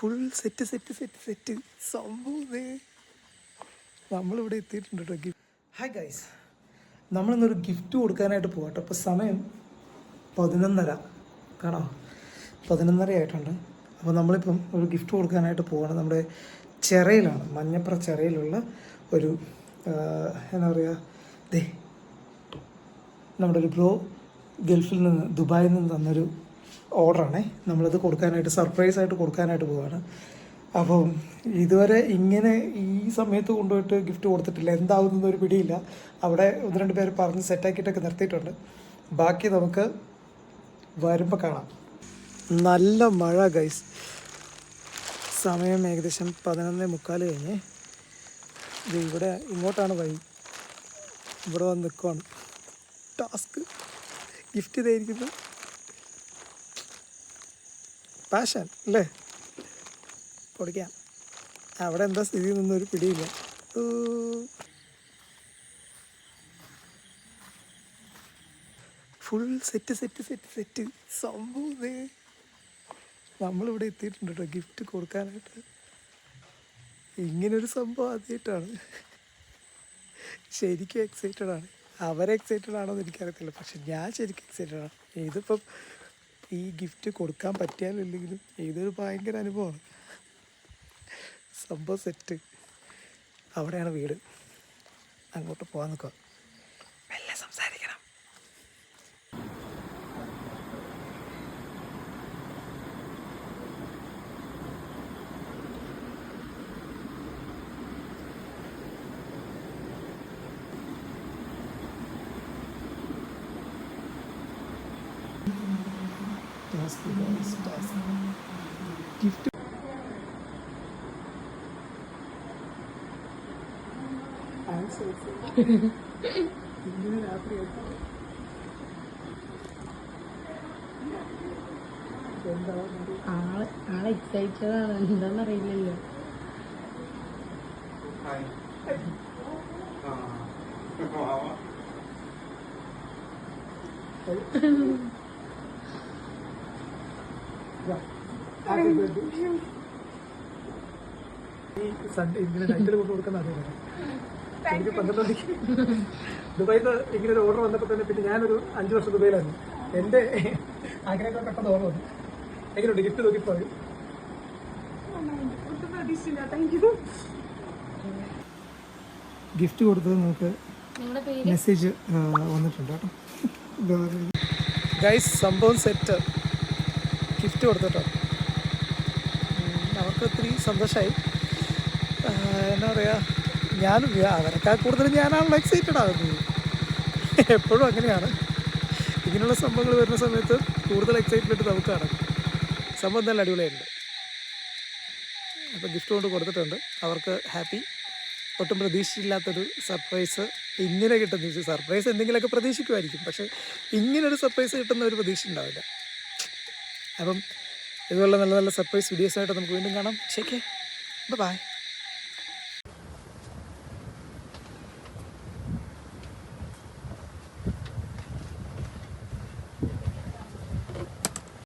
Full set set set set സംഭവം നമ്മളിവിടെ എത്തിയിട്ടുണ്ട് കേട്ടോ ഗിഫ്റ്റ് ഹായ് ഗൈസ് നമ്മളിന്നൊരു ഗിഫ്റ്റ് കൊടുക്കാനായിട്ട് പോകട്ടെ അപ്പോൾ സമയം പതിനൊന്നര. കാണോ? പതിനൊന്നര ആയിട്ടുണ്ട്. അപ്പോൾ നമ്മളിപ്പം ഒരു ഗിഫ്റ്റ് കൊടുക്കാനായിട്ട് പോവാണ്. നമ്മുടെ ചിറയിലാണ് മഞ്ഞപ്പുറ ചിറയിലുള്ള ഒരു എന്താ പറയുക ദേ നമ്മുടെ ഒരു ബ്രോ ഗൾഫിൽ നിന്ന് ദുബായിൽ നിന്ന് തന്നൊരു ഓർഡറാണേ. നമ്മളത് കൊടുക്കാനായിട്ട് സർപ്രൈസ് ആയിട്ട് കൊടുക്കാനായിട്ട് പോവാണ്. അപ്പം ഇതുവരെ ഇങ്ങനെ ഈ സമയത്ത് കൊണ്ടുപോയിട്ട് ഗിഫ്റ്റ് കൊടുത്തിട്ടില്ല. എന്താവുന്ന ഒരു പിടിയില്ല. അവിടെ ഒന്ന് രണ്ട് പേര് പറഞ്ഞ് സെറ്റാക്കിയിട്ടൊക്കെ നിർത്തിയിട്ടുണ്ട്. ബാക്കി നമുക്ക് വരുമ്പോൾ കാണാം. നല്ല മഴ ഗൈസ് സമയം ഏകദേശം പതിനൊന്നേ മുക്കാൽ കഴിഞ്ഞ്. ഇത് ഇവിടെ ഇങ്ങോട്ടാണ് വഴി. ഇവിടെ വന്ന് നിൽക്കുവാണ് ടാസ്ക് ഗിഫ്റ്റ് ചെയ്തായിരിക്കുന്നു പാഷൻ അല്ലേ? പൊടിക്കാം അവിടെ എന്താ സ്ഥിതി നിന്നൊരു പിടിയില്ല. Full set set set set സംഭവം. നമ്മളിവിടെ എത്തിയിട്ടുണ്ട് കേട്ടോ ഗിഫ്റ്റ് കൊടുക്കാനായിട്ട്. ഇങ്ങനൊരു സംഭവം ആദ്യമായിട്ടാണ് ശരിക്കും എക്സൈറ്റഡ് ആണ്. അവരെ എക്സൈറ്റഡ് ആണോ എന്ന് എനിക്കറിയത്തില്ല. പക്ഷെ ഞാൻ ശരിക്കും എക്സൈറ്റഡ് ആണ്. ഇതിപ്പം ഈ ഗിഫ്റ്റ് കൊടുക്കാൻ പറ്റിയാലില്ലെങ്കിലും ഇതൊരു ഭയങ്കര അനുഭവമാണ്. സംഭവം സെറ്റ് അവിടെയാണ് വീട്. അങ്ങോട്ട് പോകാൻ നിൽക്കുക. ഗിഫ്റ്റ് ഇങ്ങനെ രാത്രി എന്താ എന്താണെന്നറിയില്ലല്ലോ ആളെ ആണ് എന്താന്നറിയില്ലല്ലോ ഈ സൺഡേ ഇങ്ങനെ നൈറ്റിൽ കൊണ്ട് കൊടുക്കുന്ന അറിയാം എനിക്ക് പന്ത്രണ്ട് മണിക്ക് ദുബായിൽ നിന്ന് ഇങ്ങനെ ഒരു ഓർഡർ വന്നപ്പോൾ തന്നെ പിന്നെ ഞാനൊരു അഞ്ച് വർഷം ദുബായിലായിരുന്നു. എന്റെ ആഗ്രഹങ്ങൾ പെട്ടെന്ന് ഓർമ്മ വന്നു. എങ്ങനെയുണ്ട്? ഗിഫ്റ്റ് നോക്കിപ്പോ ഗിഫ്റ്റ് കൊടുത്തത് നമുക്ക് നിങ്ങളുടെ പേര്? മെസ്സേജ് വന്നിട്ടുണ്ട് കേട്ടോ. ഗൈസ് സംഭവം സെറ്റ് ഗിഫ്റ്റ് കൊടുത്തിട്ടോ അവർക്ക് ഒത്തിരി സന്തോഷമായി എന്താ പറയുക ഞാൻ അവരെക്കാൾ കൂടുതൽ ഞാനാണല്ലോ എക്സൈറ്റഡ് ആകുന്നത് എപ്പോഴും അങ്ങനെയാണ്. ഇങ്ങനെയുള്ള സംഭവങ്ങൾ വരുന്ന സമയത്ത് കൂടുതൽ എക്സൈറ്റ്മെന്റ് നമുക്കാണ്. സംഭവം നല്ല അടിപൊളിയായിട്ടുണ്ട്. അപ്പോൾ ഗിഫ്റ്റ് കൊണ്ട് കൊടുത്തിട്ടുണ്ട്. അവർക്ക് ഹാപ്പി. ഒട്ടും പ്രതീക്ഷിച്ചില്ലാത്തൊരു സർപ്രൈസ് ഇങ്ങനെ കിട്ടുന്ന സർപ്രൈസ് എന്തെങ്കിലുമൊക്കെ പ്രതീക്ഷിക്കുമായിരിക്കും. പക്ഷേ ഇങ്ങനൊരു സർപ്രൈസ് കിട്ടുന്ന ഒരു പ്രതീക്ഷ ഉണ്ടാവില്ല. അപ്പം ഇതുപോലുള്ള നല്ല നല്ല സർപ്രൈസ് വീഡിയോസായിട്ട് നമുക്ക് വീണ്ടും കാണാം. ശരി ബൈ